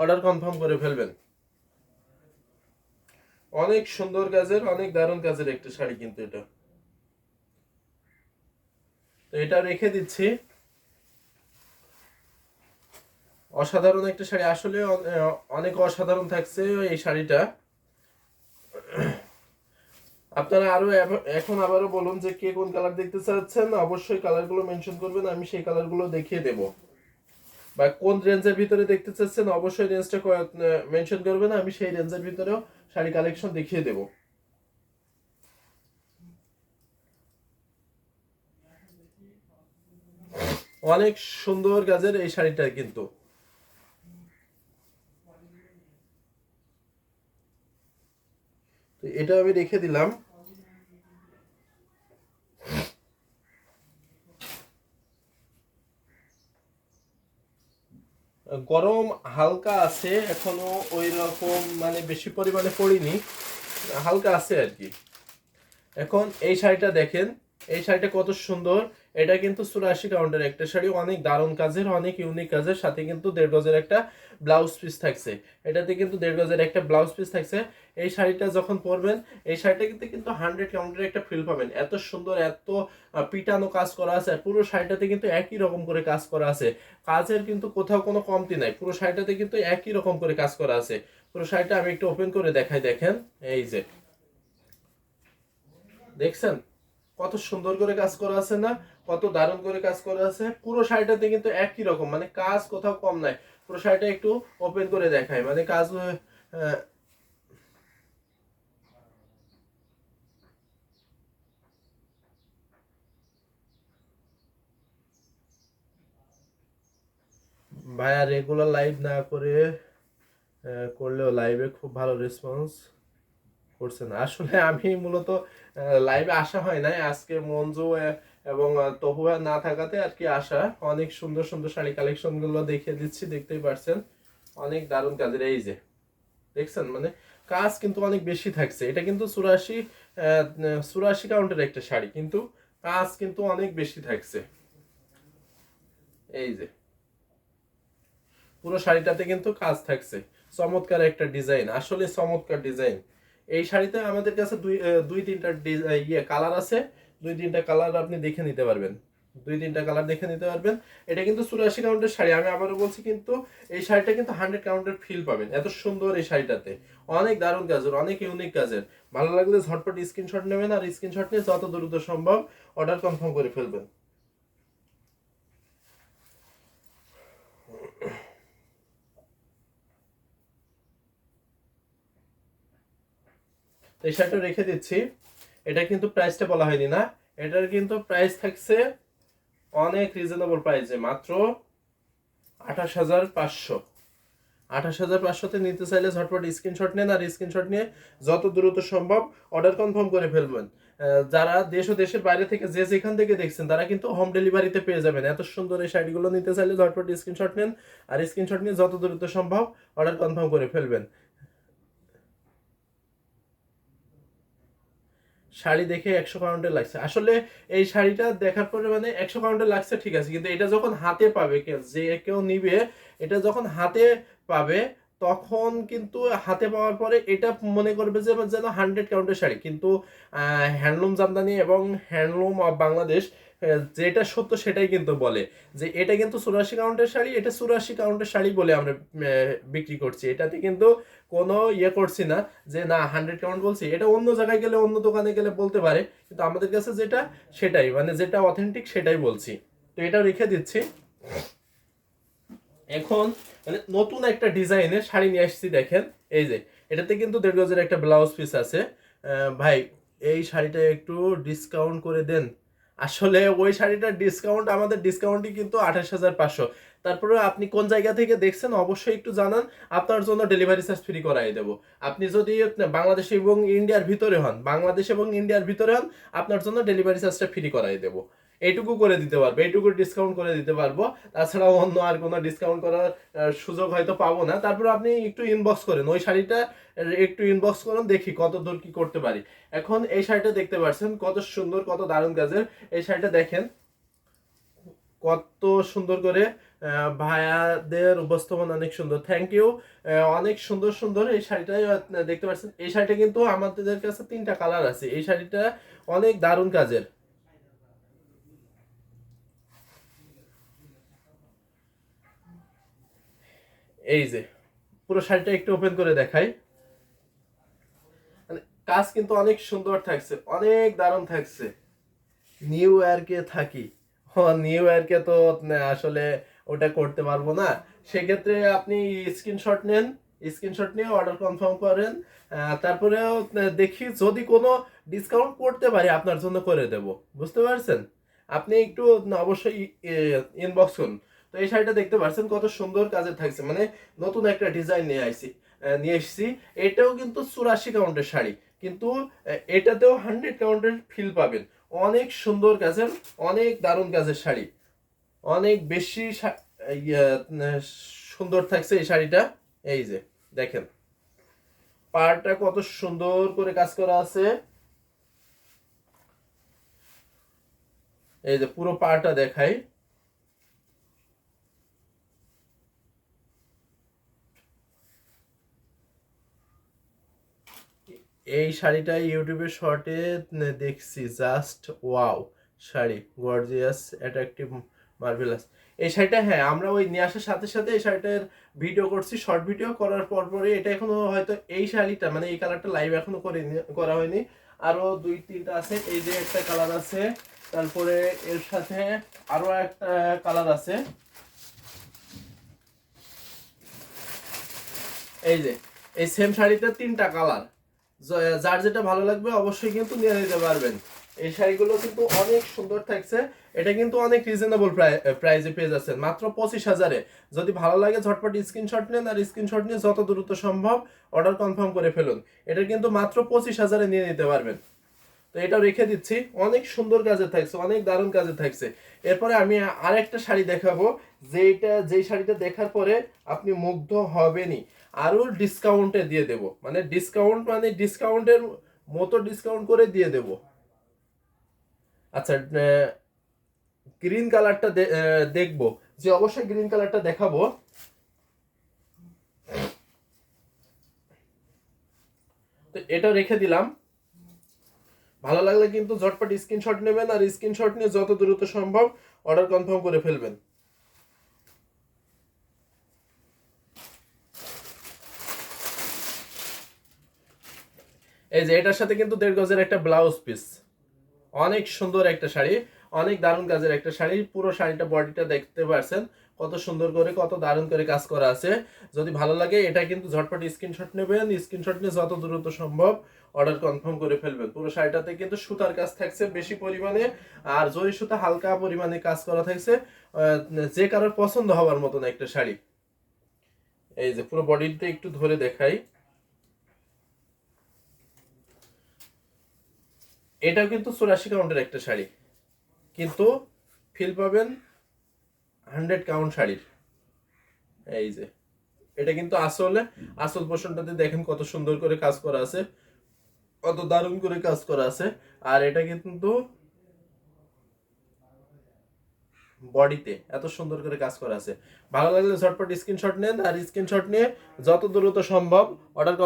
Order confirm করে ফেলবেন। অনেক সুন্দর কাজের, অনেক দারুণ কাজের একটা শাড়ি কিন্তু এটা। তো এটা রেখে দিচ্ছি। অসাধারণ একটা শাড়ি। আসলে অনেক অসাধারণ থাকছে এই শাড়িটা। আপনারা আরও এখন আবারও বলুন যে কে কোন কালার দেখতে চাচ্ছেন, অবশ্যই কালারগুলো মেনশন করবেন, আমি সেই কালারগুলো দেখিয়ে দেব। বা কোন রেঞ্জের ভিতরে দেখতে চাচ্ছেন, অবশ্যই রেঞ্জটা মেনশন করবেন আমি সেই রেঞ্জের ভিতরেও শাড়ি কালেকশন দেখিয়ে দেব। অনেক সুন্দর কাজের এই শাড়িটা কিন্তু। এটা আমি রেখে দিলাম। গরম হালকা আছে, এখনও ওই রকম মানে বেশি পরিমাণে পড়িনি, হালকা আছে আর কি। এখন এই শাড়িটা দেখেন, এই শাড়িটা কত সুন্দর। এটা কিন্তু চুরাশি কাউন্টের একটা শাড়ি, অনেক দারুণ কাজের, অনেক ইউনিক কাজের, সাথে কিন্তু দেড় গজের একটা ব্লাউজ পিস থাকছে। এটাতে কিন্তু দেড় গজের একটা ব্লাউজ পিস থাকছে। এই শাড়িটা যখন পরবেন, এই শাড়িটা কিন্তু কিন্তু হান্ড্রেড কাউন্টের একটা ফিল পাবেন। এত সুন্দর, এত পিটানো কাজ করা আছে পুরো শাড়িটাতে কিন্তু একই রকম করে কাজ করা আছে। কাজের কিন্তু কোথাও কোনো কমতি নাই, পুরো শাড়িটাতে কিন্তু একই রকম করে কাজ করা আছে। পুরো শাড়িটা আমি একটু ওপেন করে দেখাই, দেখেন। এই যে। দেখছেন? কত সুন্দর করে কাজ করা আছে না, কত দারুণ করে কাজ করা আছে। পুরো শাড়িটাতে কিন্তু একই রকম মানে কাজ কোথাও কম নাই। পুরো শাড়িটা একটু ওপেন করে দেখায় মানে কাজ ভাইয়া রেগুলার লাইভ না করে করলেও লাইভে খুব ভালো রেসপন্স করছেন আসলে আমি মূলত লাইভে আসা হয় নাই। আজকে মঞ্জু এবং ভাই না থাকাতে আর কি আসা। অনেক সুন্দর সুন্দর শাড়ি কালেকশনগুলো দেখিয়ে দিচ্ছি, দেখতেই পারছেন। অনেক দারুণ কাজের। এই যে, দেখছেন? মানে কাজ কিন্তু অনেক বেশি থাকছে। এটা কিন্তু চুরাশি চুরাশি কাউন্টের একটা শাড়ি, কিন্তু কাজ কিন্তু অনেক বেশি থাকছে। এই যে, পুরো শাড়িটাতে কিন্তু কাজ থাকছে। চমৎকার একটা ডিজাইন। আসলে চমৎকার ডিজাইন। এই শাড়িতে আমাদের কাছে দুই দুই তিনটা ইয়ে কালার আছে। দুই তিনটা কালার আপনি দেখে নিতে পারবেন। দুই তিনটা কালার দেখে নিতে পারবেন। এটা কিন্তু চুরাশি কাউন্টের শাড়ি। আমি আবারও বলছি কিন্তু এই শাড়িটা কিন্তু হান্ড্রেড কাউন্টের ফিল পাবেন। এত সুন্দর এই শাড়িটাতে। অনেক দারুণ কাজের, অনেক ইউনিক কাজের। ভালো লাগলে ঝটপট স্ক্রিনশট নেবেন আর স্ক্রিনশট নিয়ে যত দ্রুত সম্ভব অর্ডার কনফার্ম করে ফেলবেন। এই শার্টটা রেখে দিচ্ছি। এটা কিন্তু প্রাইসটা বলা হয়নি না। এটার কিন্তু প্রাইস থাকছে অনেক রিজনেবল প্রাইসে মাত্র আঠাশ হাজার পাঁচশো। আঠাশ হাজার পাঁচশোতে নিতে চাইলে ঝটপট স্ক্রিনশট নেন আর স্ক্রিনশট নিয়ে যত দ্রুত সম্ভব অর্ডার কনফার্ম করে ফেলবেন। যারা দেশ ও দেশের বাইরে থেকে যে যেখান থেকে দেখছেন, তারা কিন্তু হোম ডেলিভারিতে পেয়ে যাবেন। এত সুন্দর এই শাড়িগুলো নিতে চাইলে ঝটপট স্ক্রিনশট নেন আর স্ক্রিনশট নিয়ে যত দ্রুত সম্ভব অর্ডার কনফার্ম করে ফেলবেন। শাড়ি দেখে একশো কাউন্টে লাগছে। আসলে এই শাড়িটা দেখার পরে মানে একশো কাউন্টে লাগছে, ঠিক আছে। কিন্তু এটা যখন হাতে পাবে যে কেউ নিবে, এটা যখন হাতে পাবে তখন কিন্তু হাতে পাওয়ার পরে এটা মনে করবে যে যেন হান্ড্রেড কাউন্টের শাড়ি। কিন্তু হ্যান্ডলুম জামদানি এবং হ্যান্ডলুম অফ বাংলাদেশ যেটা সত্য সেটাই কিন্তু বলে যে এটা কিন্তু চুরাশি কাউন্টের শাড়ি, এটা চুরাশি কাউন্টের শাড়ি বলে আমরা বিক্রি করছি। এটাতে কিন্তু কোনো ইয়ে করছি না যে না হান্ড্রেড কাউন্ট বলছি। এটা অন্য জায়গায় গেলে, অন্য দোকানে গেলে বলতে পারে। কিন্তু আমাদের কাছে যেটা সেটাই মানে যেটা অথেন্টিক সেটাই বলছি। তো এটা রেখে দিচ্ছি। এখন মানে নতুন একটা ডিজাইনে শাড়ি নিয়ে আসছি দেখেন, এই যে, এটাতে কিন্তু দেড় গজের একটা ব্লাউজ পিস আছে। ভাই, এই শাড়িটা একটু ডিসকাউন্ট করে দেন। আসলে ওই শাড়িটার ডিসকাউন্ট আমাদের ডিসকাউন্টই কিন্তু আঠাশ হাজার পাঁচশো। তারপরে আপনি কোন জায়গা থেকে দেখছেন অবশ্যই একটু জানান, আপনার জন্য ডেলিভারি চার্জ ফ্রি করাই দেবো। আপনি যদি বাংলাদেশ এবং ইন্ডিয়ার ভিতরে হন, বাংলাদেশ এবং ইন্ডিয়ার ভিতরে হন, আপনার জন্য ডেলিভারি চার্জটা ফ্রি করাই দেবো। এইটুকু করে দিতে পারব এইটুকু ডিসকাউন্ট করে দিতে পারব। তাছাড়া অন্য আর কোনো ডিসকাউন্ট করার সুযোগ হয়তো পাবো না। তারপর আপনি একটু ইনবক্স করেন। ওই শাড়িটা একটু ইনবক্স করুন দেখি কত দূর কি করতে পারি। এখন এই শাড়িটা দেখতে পাচ্ছেন কত সুন্দর কত দারুণ কাজের এই শাড়িটা দেখেন কত সুন্দর করে ভায়াদের উপস্থাপনা অনেক সুন্দর। থ্যাংক ইউ অনেক সুন্দর সুন্দর এই শাড়িটা আহ, দেখতে পাচ্ছেন। এই শাড়িটা কিন্তু আমাদের কাছে তিনটা কালার আছে। এই শাড়িটা অনেক দারুণ কাজের এই যে, পুরো শাড়িটা একটু ওপেন করে দেখাই। মানে কাজ কিন্তু অনেক সুন্দর থাকছে, অনেক দারুণ থাকছে। নিউ ইয়র্কে থাকি। নিউ ইয়র্কে তো আসলে ওটা করতে পারব না। সেক্ষেত্রে আপনি স্ক্রিনশট নেন স্ক্রিনশট নিয়ে অর্ডার কনফার্ম করেন। তারপরেও দেখি যদি কোনো ডিসকাউন্ট করতে পারি, আপনার জন্য করে দেব। বুঝতে পারছেন? আপনি একটু অবশ্যই ইনবক্স করুন। তো এই শাড়িটা দেখতে পাচ্ছেন কত সুন্দর কাজে থাকছে। মানে নতুন একটা ডিজাইন নিয়ে আইছি নিয়ে এসেছি। এটাও কিন্তু চুরাশি কাউন্টের শাড়ি। কিন্তু এটাতেও হান্ড্রেড কাউন্টের ফিল পাবেন। অনেক সুন্দর কাজের, অনেক দারুণ কাজের শাড়ি। অনেক বেশি সুন্দর থাকছে এই শাড়িটা। এই যে, দেখেন। পাড়টা কত সুন্দর করে কাজ করা আছে। এই যে, পুরো পাড়টা দেখাই। এই শাড়িটা ইউটিউবে শর্টে দেখছি just wow sari gorgeous attractive marvellous এই শাড়িটা হ্যাঁ আমরা ওই নিয়ে আসার সাথে সাথে এই শাড়িটার ভিডিও করছি। শর্ট ভিডিও করার পর পরে এটা এখনও হয়তো এই শাড়িটা মানে এই কালারটা লাইভ এখনও করিনি, করা হয়নি। আরও দুই, তিনটা আছে, এই যে একটা কালার আছে, তারপরে এর সাথে আরও একটা কালার আছে। এই যে, এই সেম শাড়িতে তিনটা কালার যার যেটা ভালো লাগবে অবশ্যই কিন্তু নিয়ে নিতে পারবেন। এই শাড়িগুলো কিন্তু অনেক সুন্দর থাকছে। এটা কিন্তু অনেক রিজনেবল প্রাইজে পেয়ে যাচ্ছেন। মাত্র পঁচিশ হাজারে। যদি ভালো লাগে, ঝটপট স্ক্রিনশট নেন আর স্ক্রিনশট নিয়ে যত দ্রুত সম্ভব অর্ডার কনফার্ম করে ফেলুন। এটা কিন্তু মাত্র পঁচিশ হাজারে নিয়ে নিতে পারবেন। তো এটা রেখে দিচ্ছি। অনেক সুন্দর কাজে থাকছে, অনেক দারুণ কাজে থাকছে। এরপরে আমি আরেকটা শাড়ি দেখাবো যেটা যেই শাড়িটা দেখার পরে আপনি মুগ্ধ হবেনই। আরও ডিসকাউন্টে দিয়ে দেব। মানে ডিসকাউন্ট মানে ডিসকাউন্টের মতো ডিসকাউন্ট করে দিয়ে দেব। আচ্ছা গ্রিন কালারটা দেখব। যে অবশ্যই গ্রিন কালারটা দেখাবো। তো এটা রেখে দিলাম। ভালো লাগলে কিন্তু ঝটপট স্ক্রিনশট নেবেন আর স্ক্রিনশট নিয়ে যত দ্রুত সম্ভব অর্ডার কনফার্ম করে ফেলবেন। এই যে এটার সাথে কিন্তু দেড় গজের একটা ব্লাউজ পিস অনেক সুন্দর একটা শাড়ি, অনেক দারুণ কাজের একটা শাড়ি, পুরো শাড়িটা বডিটা দেখতে পারছেন। কত সুন্দর করে, কত দারুণ করে কাজ করা আছে। যদি ভালো লাগে, এটা কিন্তু ঝটপট স্ক্রিনশট নেবেন। স্ক্রিনশট নিয়ে যত দ্রুত সম্ভব অর্ডার কনফার্ম করে ফেলবেন। পুরো শাড়িটাতে কিন্তু সুতার কাজ থাকছে বেশি পরিমাণে, আর জরি সুতা হালকা পরিমাণে কাজ করা থাকছে। যে কারোর পছন্দ হওয়ার মতন একটা শাড়ি। এই যে পুরো বডিতে একটু ধরে দেখাই। এটাও কিন্তু চুরাশি কাউন্টের একটা শাড়ি। কিন্তু ফিল পাবেন হান্ড্রেড কাউন্ট শাড়ির। এই যে, এটা কিন্তু আসলে আসল পোর্শনটাতে দেখেন কত সুন্দর করে কাজ করা আছে, কত দারুণ করে কাজ করা আছে, আর এটা কিন্তু বডিতে এত সুন্দর করে কাজ করা আছে। ভালো লাগলে ঝটপট স্ক্রিনশট নেন, আর স্ক্রিনশট নিয়ে যত দ্রুত সম্ভব অর্ডার